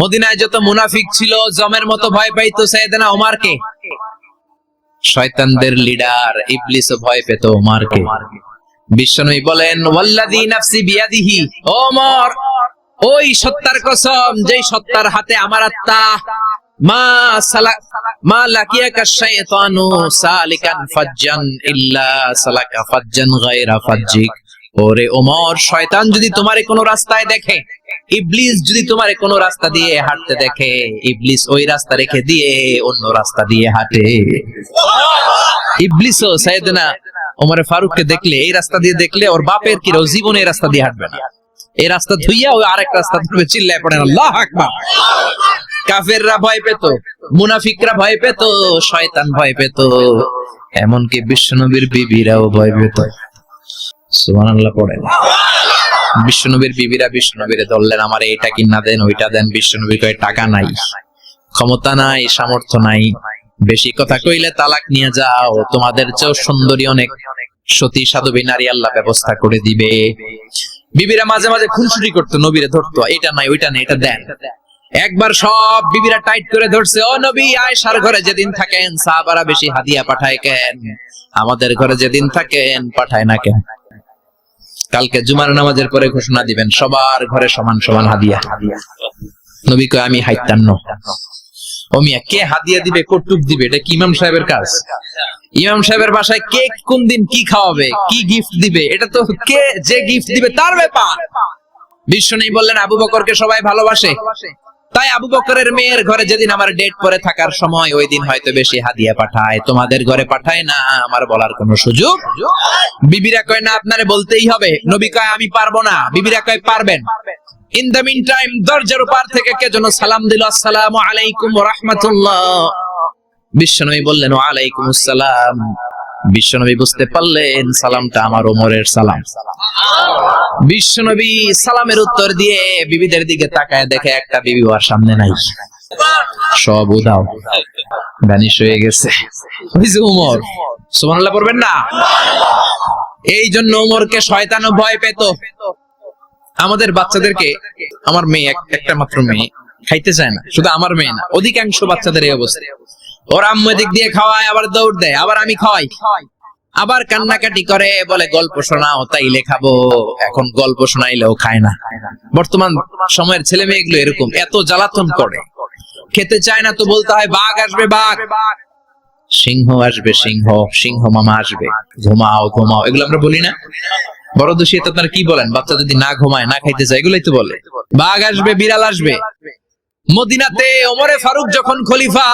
মদিনায় যত মুনাফিক ছিল, জমের মতো ভয় পাইতো সাইয়েদনা ওমারকে। শয়তানদের লিডার ইবলিসও ভয় পেত ওমারকে। বিশ্বনবী বলেন, ওয়াল্লাযী নাফসি বিয়াদিহি ওমর, ওই সত্তার কসম, যেই সত্তার হাতে আমার আত্মা, মা সালা, মা লাকিয়া লাকিয়াকা শাইতানু সালিকান ফাজ্জান ইল্লা সালাকা ফাজ্জান গায়রা ফাজ্জিক। ওরে ওমর, শয়তান যদি তোমারে কোনো রাস্তায় দেখে ইবলিস যদি তোমার কোনো রাস্তা দিয়ে হাঁটতে দেখে, ইবলিস ওই রাস্তা রেখে দিয়ে অন্য রাস্তা দিয়ে হাঁটে। ইবলিসও সাইয়েদনা ওমর ফারুককে দেখলে, এই রাস্তা দিয়ে দেখলে ওর বাপের কি রো জীবনে এই রাস্তা দিয়ে হাঁটবে না। এই রাস্তা ধুইয়া ওই আরেক রাস্তা ধরবে, চিল্লায় পড়েন আল্লাহ আকবার। কাফেররা ভয় পেত, মুনাফিকরা ভয় পেত, শয়তান ভয় পেত। এমনকি বিশ্বনবীর বিবিরাও ভয় পেত। সুবহানাল্লাহ পড়েন বিশ্বনবীর বিবিরা বিশ্বনবীরে ধরলেন, আমার এইটা কিনা দেন, ওইটা দেন বিশ্বনবী কয় টাকা নাই, ক্ষমতা নাই, সামর্থ্য নাই। বেশি কথা কইলে তালাক নিয়ে যাও, তোমাদের চেয়েও সুন্দরী অনেক সতী সাধবী নারী আল্লাহ ব্যবস্থা করে দিবে। বিবিরা মাঝে মাঝে খুনসুটি করতো, নবীরে ধরতো, এটা নাই, ওইটা নাই, এটা দেন। একবার সব বিবিরা টাইট করে ধরছে, ও নবী, আয়েশার ঘরে যেদিন থাকেন, সাহাবারা বেশি হাদিয়া পাঠায় কেন? আমাদের ঘরে যেদিন থাকেন, পাঠায় না কেন? কালকে জুমার নামাজের পরে ঘোষণা দিবেন, সবার ঘরে সমান সমান হাদিয়া। নবী কয়, আমি হাইতান্ন। ও মিয়া, কে হাদিয়া দিবে কটুক দিবে? এটা কি ইমাম সাহেবের কাজ? ইমাম সাহেবের বাসায় কে কোন দিন কি খাওয়াবে, কি গিফট দিবে? এটা তো কে যে গিফট দিবে তার ব্যাপার। বিশ্ব নেই বললেন, আবু বকরকে সবাই ভালোবাসে। তাই আবু বকরের মেয়ের ঘরে যেদিন আমার ডেট পরে থাকার সময়, ওই দিন হয়তো বেশি হাদিয়া পাঠায়। তোমাদের ঘরে পাঠায় না, আমার বলার কোনো সুযোগ? বিবিরা কয়, না, আপনারে বলতেই হবে। নবী কয়, আমি পারব না। বিবিরা কয়, পারবেন। ইন দ্য মিন টাইম দরজার পার থেকে কে যেন সালাম দিল, আসসালামু আলাইকুম রাহমাতুল্লাহ। বিশ্বনবী বললেন, ওয়া আলাইকুম আসসালাম। বিশ্বনবী বুঝতে পারলেন সালামটা আমার ওমরের সালাম। বিশ্বনবী সালামের উত্তর দিয়ে বিবিদের দিকে তাকায় দেখে একটা বিবি ওর সামনে নাই। সব উদাও। ভ্যানিশ হয়ে গেছে। উমর সুবহানাল্লাহ পড়বেন না? এই জন্য উমরকে শয়তানও ভয় পেত। আমাদের বাচ্চাদেরকে, আমার মেয়ে একটা মাত্র মেয়ে, খাইতে চায় না। শুধু আমার মেয়ে না, অধিকাংশ বাচ্চাদের এই অবস্থা। ওর আম্মু দিক দিয়ে খাওয়ায় আবার দৌড় দেয় আবার আমি খাওয়াই। আবার কান্নাকাটি করে বলে গল্প শোনাও তাইলে খাব। এখন গল্প শোনাইলেও খায় না। বর্তমান সময়ের ছেলে মেয়েগুলো এরকম এত জ্বালাতন করে। খেতে চায় না তো বলতে হয় বাঘ আসবে বাঘ। সিংহ আসবে সিংহ সিংহ মামা আসবে। ঘুমাও ঘুমাও এগুলো আমরা বলি না। বড় দোষী তো আপনারা কি বলেন? বাচ্চা যদি না ঘুমায় না খাইতে চায় এগুলোই তো বলে। বাঘ আসবে বিড়াল আসবে। মদিনাতে ওমরে ফারুক যখন খলিফা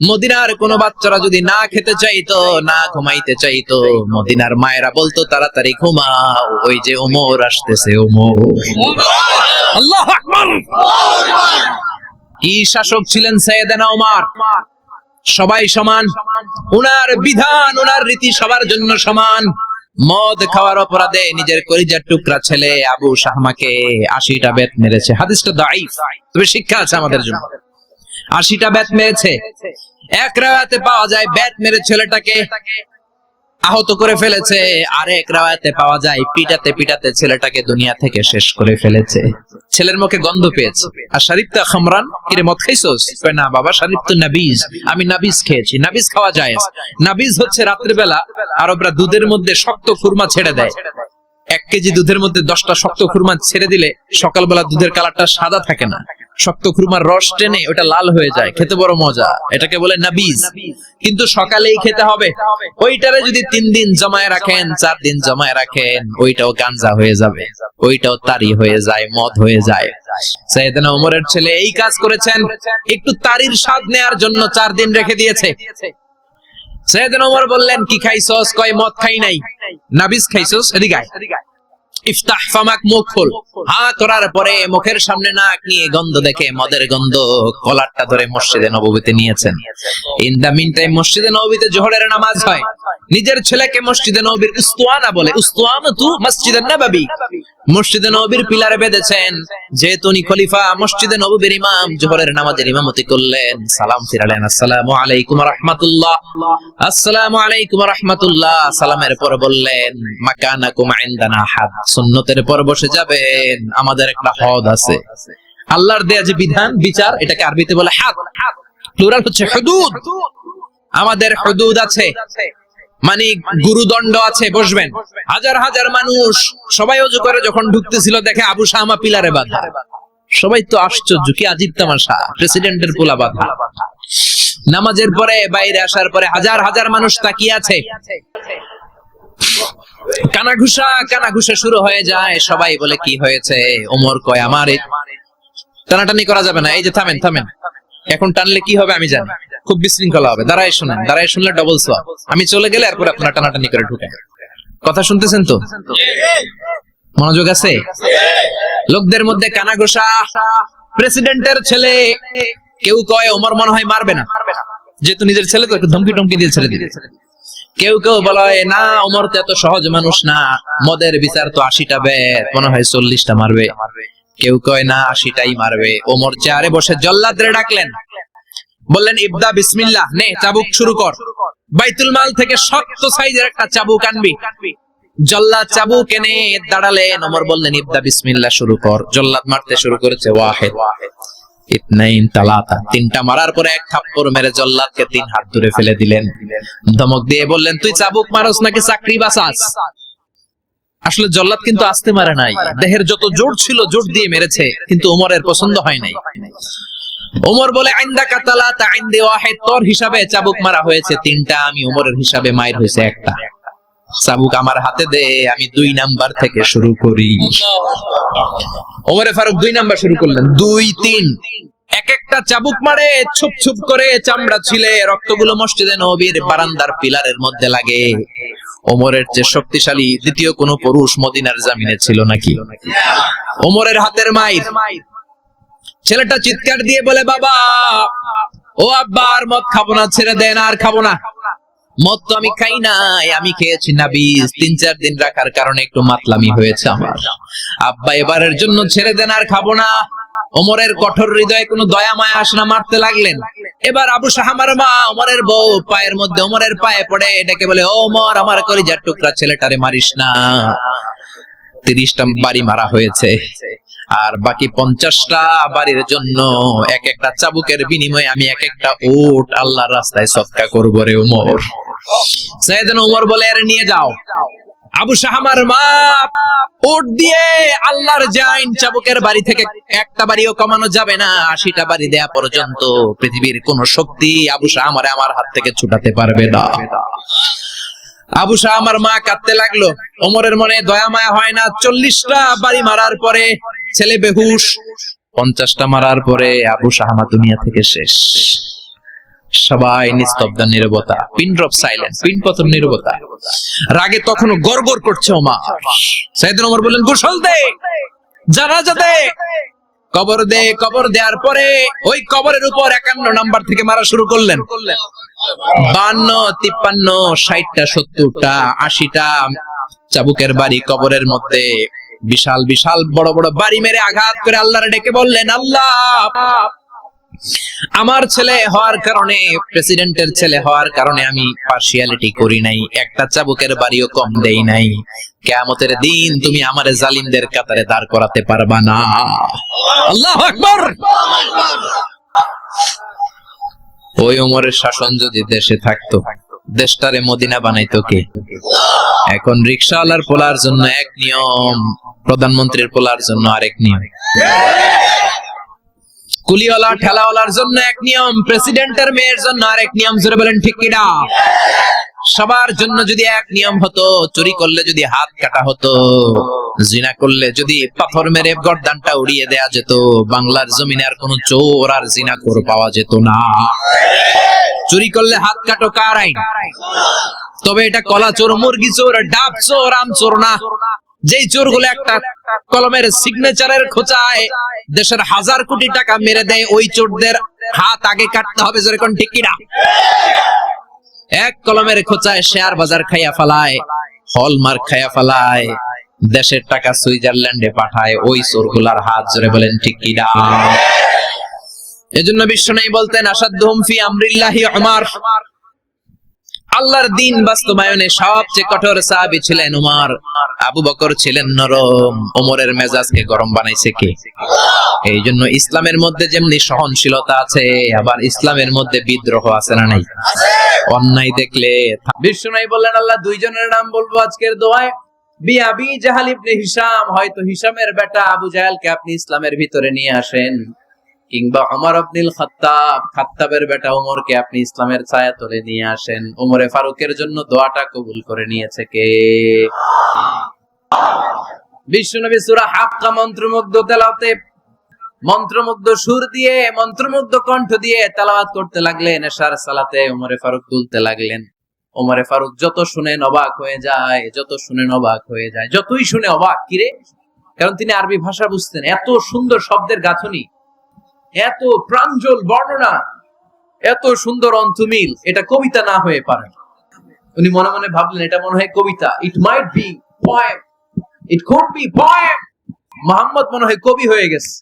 মদিনার কোন বাচ্চারা যদি না খেতে চাইতো না ঘুমাইতে চাইতো মদিনার মায়েরা বলতো তাড়াতাড়ি ঘুমাও ওই যে ওমর আসতেছে ওমর। আল্লাহ কি শাসক ছিলেন সৈয়দানা ওমর? সবাই সমান? উনার বিধান উনার রীতি সবার জন্য সমান। মদ খাওয়ার অপরাধে নিজের কলিজার টুকরা ছেলে আবু শাহমাকে আশিটা বেত মেরেছে। হাদিসটা দাইফ তবে শিক্ষা আছে আমাদের জন্য। আশিটা ব্যাট মেরেছে। এক রাওয়াতে পাওয়া যায় ব্যাট মেরে ছেলেটাকে। আহত করে ফেলেছে। আর এক রাওয়াতে পাওয়া যায় পিটাতে পিটাতে ছেলেটাকে দুনিয়া থেকে শেষ করে ফেলেছে। ছেলের মুখে গন্ধ পেয়েছে। আর শরীফ তো খামরান, কিরে, মদ খাইছোস? না, বাবা, শরীফ তো নাবিজ। আমি নাবিজ খেয়েছি। নাবিজ খাওয়া যায় নাবিজ হচ্ছে রাত্রিবেলা। আরবরা দুধের মধ্যে শক্ত খুরমা ছেড়ে দেয়। এক কেজি দুধের মধ্যে দশটা শক্ত খুরমা ছেড়ে দিলে সকালবেলা দুধের কালারটা সাদা থাকে না। শক্ত খুরমার রস টেনে ওটা লাল হয়ে যায়, খেতে বড় মজা। এটাকে বলে নাবিজ। কিন্তু সকালেই খেতে হবে। ওইটারে যদি তিন দিন জমায় রাখেন, চার দিন জমায় রাখেন, ওইটাও গাঞ্জা হয়ে যাবে। ওইটাও তারি হয়ে যায়, মদ হয়ে যায়। সাইয়েদনা ওমরের ছেলে এই কাজ করেছেন। একটু তারির স্বাদ নেয়ার জন্য চার দিন রেখে দিয়েছে। সৈয়দনা ওমর বললেন, কি খাইছস? কয়, মদ খাই নাই? নাবিজ খাইছস? এদিকে। ইফতাহ ফামাক মুখ খোল হা করার পরে মুখের সামনে নাক নিয়ে গন্ধ দেখে মদের গন্ধ কলারটা ধরে মসজিদে নববীতে নিয়েছেন। ইন দা মিন টাইম মসজিদে নববীতে জোহরের নামাজ হয়। নিজের ছেলেকে মসজিদে নববীর উস্তুয়ানা বলে। উস্তুয়ানা তু মসজিদে নববী। মসজিদে নবীর পিলারে বেঁধেছেন। যেহেতু উনি খলিফা, মসজিদে নববীর ইমাম, জোহরের নামাজের ইমামতি করলেন। সালাম ফিরালেন আসসালামু আলাইকুম রাহমাতুল্লাহ। আসসালামু আলাইকুম রাহমাতুল্লাহ। সালামের পর বললেন, মাকানাকুম ইনদানা হাদ। সুন্নতের পর বসে যাবেন। আমাদের একটা হদ আছে। আল্লাহর দেয়া যে বিধান, বিচার, এটাকে আরবিতে বলে হাত প্লুরাল হচ্ছে হুদুদ। আমাদের হুদুদ আছে। মানে গুরুদণ্ড আছে, বসবেন। হাজার হাজার মানুষ সবাই অজু করে যখন ঢুকতেছিল, দেখে আবু শামা পিলারে বাধা। সবাই তো আশ্চর্য, কি আজিব তামাশা, প্রেসিডেন্টের পোলা বাধা। নামাজের পরে, বাইরে আসার পরে হাজার হাজার মানুষ তাকিয়ে আছে। কানাঘুষা কানাঘুষা শুরু হয়ে যায়, সবাই বলে, কি হয়েছে? ওমর কয় আমার। টানাটানি করা যাবে না, এই যে থামেন থামেন। এখন টানলে কি হবে আমি জানি। খুব বিশৃঙ্খলা হবে। দাঁড়ায় শুনেন, দাঁড়ায় শুনলে ডবল সোয়াব আমি চলে গেলে এরপর আপনারা টানাটানি করে ঢুকেন কথা শুনতেছেন তো? মনোযোগ আছে? লোকদের মধ্যে কানাঘোষা। প্রেসিডেন্টের ছেলে, কেউ কয় ওমর মনে হয় মারবে না। যেহেতু নিজের ছেলে তো একটু ধমকি টমকি দিয়ে ছেড়ে দিবে। কেউ কেউ বলা না, ওমর তো এত সহজ মানুষ না। মদের বিচার তো আশিটা বেদ। মনে হয় চল্লিশটা মারবে। কেউ কয়, না, আশিটাই মারবে। ওমর চেয়ারে বসে জল্লাদরে ডাকলেন। বললেন, ইবদা বিসমিল্লাহ, নে, চাবুক শুরু কর। বাইতুল মাল থেকে শক্ত সাইজের একটা চাবুক আনবি। জল্লাদ চাবুক এনে দাঁড়ালেন। ওমর বললেন, ইবদা বিসমিল্লাহ, শুরু কর। জল্লাদ মারতে শুরু করেছে ওয়াহেদ। তিনটা মারার পরে এক থাপ্পড় মেরে জল্লাদকে তিন হাত দূরে ফেলে দিলেন। ধমক দিয়ে বললেন, তুই চাবুক মারস নাকি চাকরি বাসাস আসলে জল্লাদ কিন্তু আসতে মারে নাই। দেহের যত জোর ছিল, জোর দিয়ে মেরেছে, কিন্তু ওমরের পছন্দ হয় নাই। ওমর বলে আইন্দা কাতালা তা আইন্দে ওয়াহেদ। তোর হিসাবে চাবুক মারা হয়েছে তিনটা, আমি ওমরের হিসাবে মায়ের হয়েছে একটা। চাবুক আমার হাতে দে, আমি দুই নাম্বার থেকে শুরু করি। ওমরে ফারুক দুই নাম্বার শুরু করলেন। দুই, তিন। এক একটা চাবুক মারে, ছুপ ছুপ করে চামড়া ছিলে, রক্তগুলো মসজিদে নবীর বারান্দার পিলারের মধ্যে লাগে। ওমরের যে শক্তিশালী দ্বিতীয় কোনো পুরুষ মদিনার জামিনে ছিল নাকি? ওমরের হাতের মাইর ছেলেটা চিৎকার দিয়ে বলে, বাবা, ও আব্বা, আর মদ খাব না, ছেড়ে দেন আর খাব না। মদ তো আমি খাই নাই, আমি খেয়েছি না বীজ। তিন, চার দিন রাখার কারণে একটু মাতলামি হয়েছে আমার। আব্বা এবারের জন্য ছেড়ে দেন, আর খাব না। ওমরের কঠোর হৃদয়ে কোনো দয়া, মায়া আসে না মারতে লাগলেন। এবার আবু সাহামার মা ওমরের বউ পায়ের মধ্যে ওমরের পায়ে পড়ে ডেকে বলে ওমর, আমার কলিজার টুকরা ছেলেটারে মারিস না। তিরিশটা বাড়ি মারা হয়েছে। আর বাকি পঞ্চাশটা বাড়ির জন্য এক একটা চাবুকের বিনিময়ে আমি এক একটা ওট আল্লাহর রাস্তায় সৎকা করব রে উমর। সাইয়েদনা উমর বলে, আরে নিয়ে যাও। আবু শাহামার মা ওট দিয়ে আল্লাহর জাইন চাবুকের বাড়ি থেকে একটা বাড়িও কমানো যাবে না, আশিটা বাড়ি দেয়া পর্যন্ত পৃথিবীর কোন শক্তি আবু শাহামারে আমার হাত থেকে ছুটাতে পারবে না। আবু শাহ আমার মা কাঁদতে লাগল। ওমরের মনে দয়া মায়া হয় না, চল্লিশটা বাড়ি মারার পরে ছেলে বেহুশ। পঞ্চাশটা মারার পরে আবু শাহামা দুনিয়া থেকে শেষ। সবাই নিস্তব্ধ, নিরবতা। পিন ড্রপ সাইলেন্স পিন পতন নিরবতা। রাগে তখনও গড়গড় করছে ওমা সাইদিন ওমর বললেন, গোসল দে, জানাজা দে, কবর দে, কবর দেওয়ার পরে ওই কবরের উপর একান্ন নাম্বার থেকে মারা শুরু করলেন। বান্ন, তিপ্পান্ন, ষাটটা, সত্তরটা, আশিটা চাবুকের বাড়ি কবরের মধ্যে বিশাল বিশাল বড় বড় বাড়ি মেরে আঘাত করে আল্লাহরে ডেকে বললেন, আল্লাহ! আমার ছেলে হওয়ার কারণে, প্রেসিডেন্টের ছেলে হওয়ার কারণে আমি পার্সিয়ালিটি করি নাই, একটা চাবুকের বাড়িও কম দেই নাই। কেয়ামতের দিন তুমি আমার জালিমদের কাতারে দাঁড় করাতে পারবা না। আল্লাহ আকবর! ওই ওমরের শাসন যদি দেশে থাকতো, দেশটারে মদিনা বানাইতো কে? এখন রিক্সাওয়ালার পোলার জন্য এক নিয়ম প্রধানমন্ত্রীর পোলার জন্য আরেক নিয়ম। কুলিওয়ালা, ঠেলাওয়ালার জন্য এক নিয়ম, প্রেসিডেন্টের মেয়ের জন্য আরেক নিয়ম, জোরে বলেন ঠিক কিনা? সবার জন্য যদি এক নিয়ম হতো, চুরি করলে যদি হাত কাটা হতো, জিনা করলে যদি পাথর মেরে গর্দানটা উড়িয়ে দেয়া যেত, বাংলার জমিনে আর কোন চোর আর জিনা কর পাওয়া যেত না। চুরি করলে হাত কাটো কার আইন? তবে এটা কলা চোর, মুরগি চোর, ডাব চোর, আম চোর না। যেই চোরগুলো একটা কলমের সিগনেচারের খোঁচায়, দেশের হাজার কোটি টাকা মেরে দেয়, ওই চোরদের হাত আগে কাটতে হবে যেরকম ঠিক কিনা? এক কলমের খোঁচায় শেয়ার বাজার খাইয়া ফেলায়, হলমার্ক খাইয়া ফেলায়, দেশের টাকা সুইজারল্যান্ডে পাঠায়, ওই চোরগুলার হাত জোরে বলেন ঠিক কিনা? এজন্য বিশ্ব নেই বলতেন, আসাদ ফি আমরিল্লাহি আমার আল্লাহর দিন বাস্তবায়নে সবচেয়ে কঠোর সাহাবী ছিলেন উমর। আবু বকর ছিলেন নরম। ওমরের মেজাজকে গরম বানাইছে কে? এই জন্য ইসলামের মধ্যে যেমনি সহনশীলতা আছে আবার ইসলামের মধ্যে বিদ্রোহ আছে না নাই? অন্যায় দেখলে বিষ্ণু বললেন আল্লাহ দুইজনের নাম বলব আজকের দোয়ায় বিয়াবি জাহাল ইবনে হিসাম হয়তো হিসামের বেটা আবু জাহালকে আপনি ইসলামের ভিতরে নিয়ে আসেন। কিংবা ওমর আব্দুল খাত্তাব খাত্তাবের বেটা ওমরকে আপনি ইসলামের ছায়া তলে নিয়ে আসেন। ওমরে ফারুকের জন্য দোয়াটা কবুল করে নিয়েছে কে? বিশ্বনবী সূরা হাক্কা মন্ত্রমুগ্ধ তেলাওয়াতে, মন্ত্রমুগ্ধ সুর দিয়ে, মন্ত্রমুগ্ধ কণ্ঠ দিয়ে তেলাওয়াত করতে লাগলেন, এশার সালাতে ওমরে ফারুক তুলতে লাগলেন। ওমরে ফারুক যত শুনে অবাক হয়ে যায়, যত শুনে অবাক হয়ে যায়, যতই শুনে অবাক, কিরে? কারণ তিনি আরবি ভাষা বুঝতেন, এত সুন্দর শব্দের গাঁথনি। এত প্রাঞ্জল বর্ণনা, এত সুন্দর অন্তমিল, এটা কবিতা না হয়ে পারে উনি মনে মনে ভাবলেন, এটা মনে হয় কবিতা। It might be poem it could be poem Mohammad মনে হয় কবি হয়ে গেছে।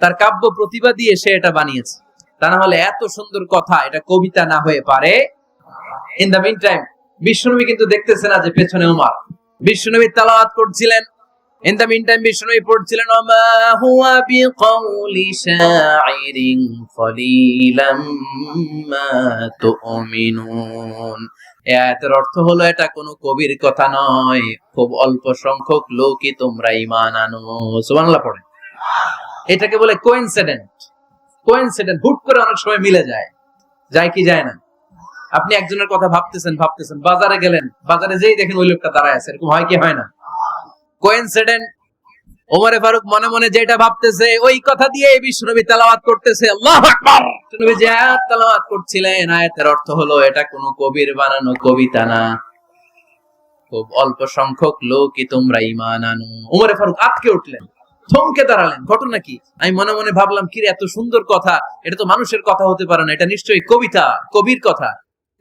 তার কাব্য প্রতিভা দিয়ে সে এটা বানিয়েছে। তা না হলে এত সুন্দর কথা, এটা কবিতা না হয়ে পারে। ইন দ্য মিন টাইম বিশ্বনবী কিন্তু দেখতেছে না যে পেছনে উমার। বিশ্বনবী তালাওয়াত করছিলেন ইন দ্য মিন টাইম বিশ্বনবী পড়ছিলেন হুয়া বিকাউলি শাইরিন কলিলাম মা তুমিনুন আয়াতের অর্থ হলো, এটা কোনো কবির কথা নয়। খুব অল্প সংখ্যক লোকই তোমরা ঈমান আনো। সুবহানাল্লাহ পড়ে। এটাকে বলে কোইনসিডেন্ট কোইনসিডেন্ট হুট করে অনেক সময় মিলে যায়। যায় কি যায় না। আপনি একজনের কথা ভাবতেছেন ভাবতেছেন, বাজারে গেলেন, বাজারে যেই দেখেন ওই লোকটা দাঁড়ায় আছে, এরকম হয় কি হয় না? কোইনসিডেন্ট ওমরে ফারুক মনে মনে যেটা ভাবতেছে, ওই কথা দিয়ে করতেছে। আল্লাহু নবী যে আয়াত করছিলেন, আয়াতের অর্থ হলো, এটা কোনো কবির বানানো কবিতা না। খুব অল্প সংখ্যক লোকই তোমরা আনো। ওমরে ফারুক আটকে উঠলেন, থমকে দাঁড়ালেন। ঘটনা কি? আমি মনে মনে ভাবলাম, কিরে, এত সুন্দর কথা। এটা তো মানুষের কথা হতে পারে না, এটা নিশ্চয়ই কবিতা, কবির কথা।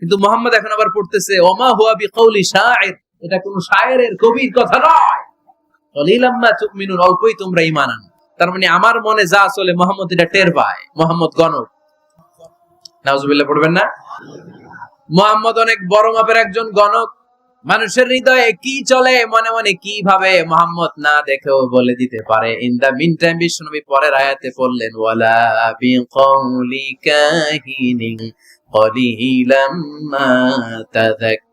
কিন্তু মোহাম্মদ এখন আবার পড়তেছে, ওমা হুয়া বিকাউলি শায়ের এটা কোনো শায়েরের কবির কথা নয়। অল্পই তোমরা ঈমান আনো। তার মানে আমার মনে যা চলে মোহাম্মদ এটা টের পায়, মোহাম্মদ গণক নাউজুবিল্লাহ, পড়বেন না? মোহাম্মদ অনেক বড় মাপের একজন গণক। মানুষের হৃদয়ে কি চলে, মনে মনে কি ভাবে, মোহাম্মদ না দেখেও বলে দিতে পারে। ইন দা মিন টাইম বিশ্বনবী পরের আয়াতে পড়লেন, ওয়ালা বিকাউলি কাহিনিন, কলিলাম মা তাযাক্কারুন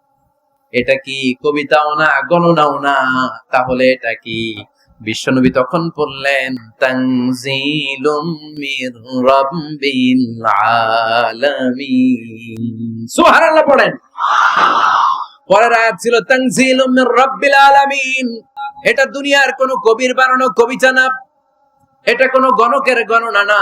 এটা কি কবিতাও না, গণনাও না? তাহলে এটা কি? বিশ্বনবী তখন বললেন, তানজিলুম মির রাব্বিল আলামিন। সুবহানাল্লাহ পড়েন। পরের আয়াত ছিল, তানজিলুম মির রাব্বিল আলামিন। এটা দুনিয়ার কোন কবির বানানো কবিতা না, এটা কোন গণকের গণনা না।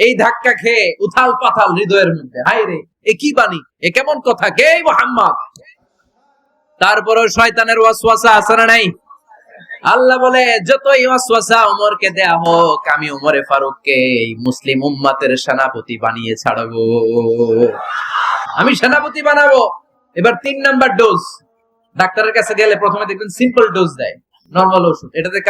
এই ধাক্কা খেয়ে উথাল পাথাল হৃদয়ের মধ্যে। হাই রে, এ কি বাণী? এ কেমন কথা? কে মোহাম্মদ? তারপরে শয়তানের ওয়াসওয়াসা আছে না নাই? আল্লাহ বলে, যতই ওয়াসওয়াসা ওমরকে দেয়া হোক, আমি ওমরে ফারুককে এই মুসলিম উম্মাতের সেনাপতি বানিয়ে ছাড়বো। আমি সেনাপতি বানাবো। এবার তিন নাম্বার ডোজ ডাক্তারের কাছে গেলে প্রথমে দেখবেন সিম্পল ডোজ দেয় নর্মাল ওষুধ। এটাতে